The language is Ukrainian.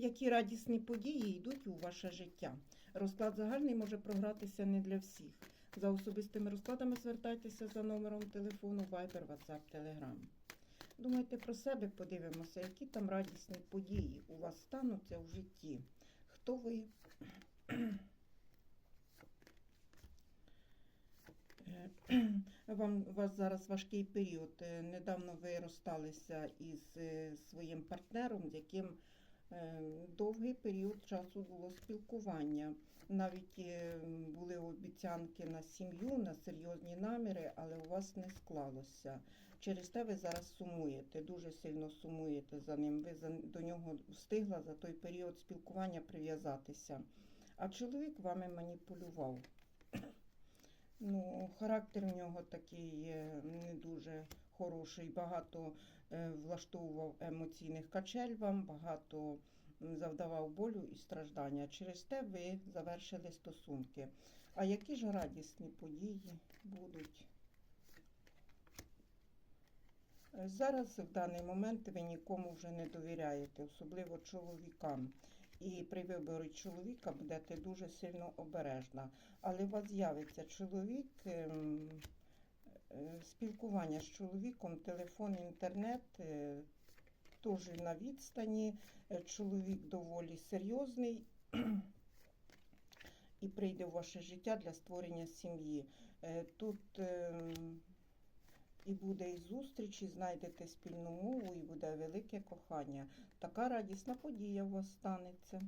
Які радісні події йдуть у ваше життя? Розклад загальний може програтися не для всіх. За особистими розкладами звертайтеся за номером телефону Viber, WhatsApp, Telegram. Думайте про себе, подивимося, які там радісні події у вас стануться в житті. Хто ви? Вам у вас зараз важкий період. Е, Недавно ви розсталися із е, своїм партнером, з яким довгий період часу було спілкування. Навіть е, були обіцянки на сім'ю, на серйозні наміри, але у вас не склалося. Через те ви зараз сумуєте, дуже сильно сумуєте за ним. Ви до нього встигла за той період спілкування прив'язатися. А чоловік вами маніпулював. Ну, характер в нього такий не дуже хороший. Багато е, влаштовував емоційних качель вам, багато завдавав болю і страждання. Через те ви завершили стосунки. А які ж радісні події будуть? Зараз в даний момент ви нікому вже не довіряєте, особливо чоловікам. І при виборі чоловіка будете дуже сильно обережна. Але у вас з'явиться чоловік, ем, е, спілкування з чоловіком, телефон, інтернет, е, теж на відстані. Е, Чоловік доволі серйозний і прийде в ваше життя для створення сім'ї. Тут ем, і буде і зустріч, і знайдете спільну мову, і буде велике кохання. Така радісна подія у вас станеться.